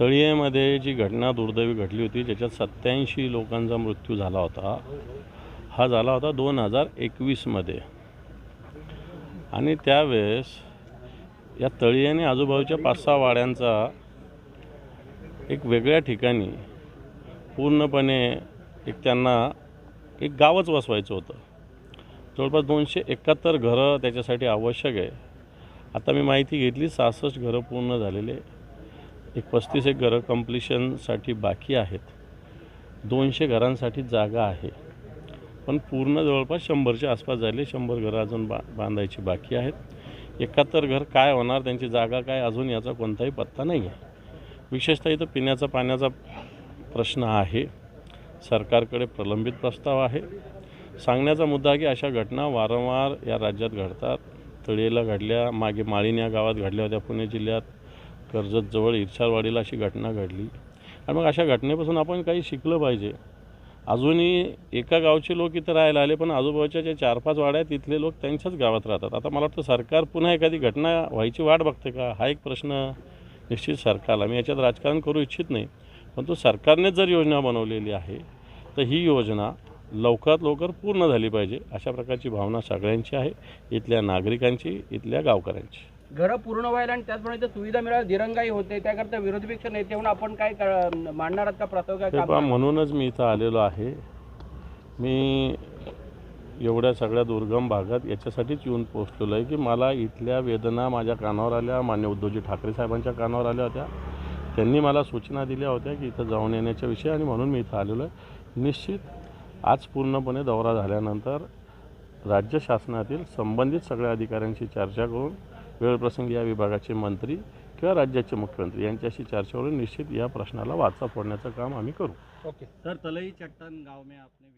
तळियेमध्ये जी घटना दुर्दैवी घडली होती ज्याच्यात सत्याऐंशी लोकांचा मृत्यू झाला होता हा झाला होता दोन हजार एकवीसमध्ये. आणि त्यावेळेस या तळी आजूबाजूच्या पाच सहा वाड्यांचा एक वेगळ्या ठिकाणी पूर्णपणे एक त्यांना एक गावच वसवायचं होतं. जवळपास दोनशे एकाहत्तर घरं त्याच्यासाठी आवश्यक आहे. आता मी माहिती घेतली सहासष्ट घरं पूर्ण झालेले. एक पस्तीस एक घरं कम्प्लिशनसाठी बाकी आहेत. दोनशे घरांसाठी जागा आहे. पण पूर्ण जवळपास शंभरच्या आसपास झाले. शंभर घरं अजून बा बांधायची बाकी आहेत. एकाहत्तर घर काय होणार त्यांची जागा काय अजून याचा कोणताही पत्ता नाही आहे. विशेषतः इथं पिण्याचा पाण्याचा प्रश्न आहे. सरकारकडे प्रलंबित प्रस्ताव आहे. सांगण्याचा मुद्दा की अशा घटना वारंवार या राज्यात घडतात. तळेला घडल्या मागे माळीण या गावात घडल्या होत्या. पुणे जिल्ह्यात कर्जतजवळ इर्षालवाडीला अशी घटना घडली. आणि मग अशा घटनेपासून आपण काही शिकलं पाहिजे. अजूनही एका गावचे लोक इथं राहायला आले पण आजूबाजूच्या ज्या चार पाच वाड्या आहेत तिथले लोक त्यांच्याच गावात राहतात. आता मला वाटतं सरकार पुन्हा एखादी घटना व्हायची वाट बघते का? हा एक प्रश्न निश्चित सरकारला. मी याच्यात राजकारण करू इच्छित नाही पण तो सरकारनेच जर योजना बनवलेली आहे तर ही योजना लवकरात लवकर पूर्ण झाली पाहिजे अशा प्रकारची भावना सगळ्यांची आहे इथल्या नागरिकांची इथल्या गावकऱ्यांची. घरं पूर्ण व्हायला आणि त्याचप्रमाणे इथं सुविधा मिळायला दिरंगाई होते त्याकरता विरोधी पक्ष नेते म्हणून आपण काय मांडणार आहात का प्रस्ताव काय म्हणूनच मी इथं आलेलो आहे. मी एवढ्या सगळ्या दुर्गम भागात याच्यासाठीच येऊन पोचलेलो आहे की मला इथल्या वेदना माझ्या कानावर आल्या मान्य उद्धवजी ठाकरे साहेबांच्या कानावर आल्या होत्या. त्यांनी मला सूचना दिल्या होत्या की इथं जाऊन येण्याच्या विषयी आणि म्हणून मी इथं आलेलो आहे. निश्चित आज पूर्णपणे दौरा झाल्यानंतर राज्य शासनातील संबंधित सगळ्या अधिकाऱ्यांशी चर्चा करून वेळप्रसंगी या विभागाचे मंत्री किंवा राज्याचे मुख्यमंत्री यांच्याशी चर्चा करून निश्चित या प्रश्नाला वाचा फोडण्याचं काम आम्ही करू. ओके. सर तलई चट्टान गांव में आपने